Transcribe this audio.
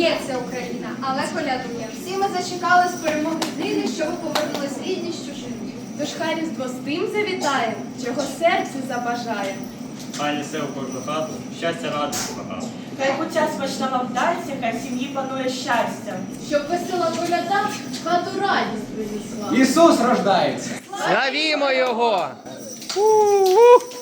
Вибухне, б'ється Україна, але колядує. Всі ми зачекали з перемоги зліни, що ви повернулись рідні з чужині. Тож хай різдво з тим завітає, чого серце забажає. Хай несе у кожну хату, щастя радості багато. Хай буття смачна вам вдасться, хай в сім'ї панує щастя. Щоб весела коляда хату радість принесла. Ісус рождається. Славімо його! Ой,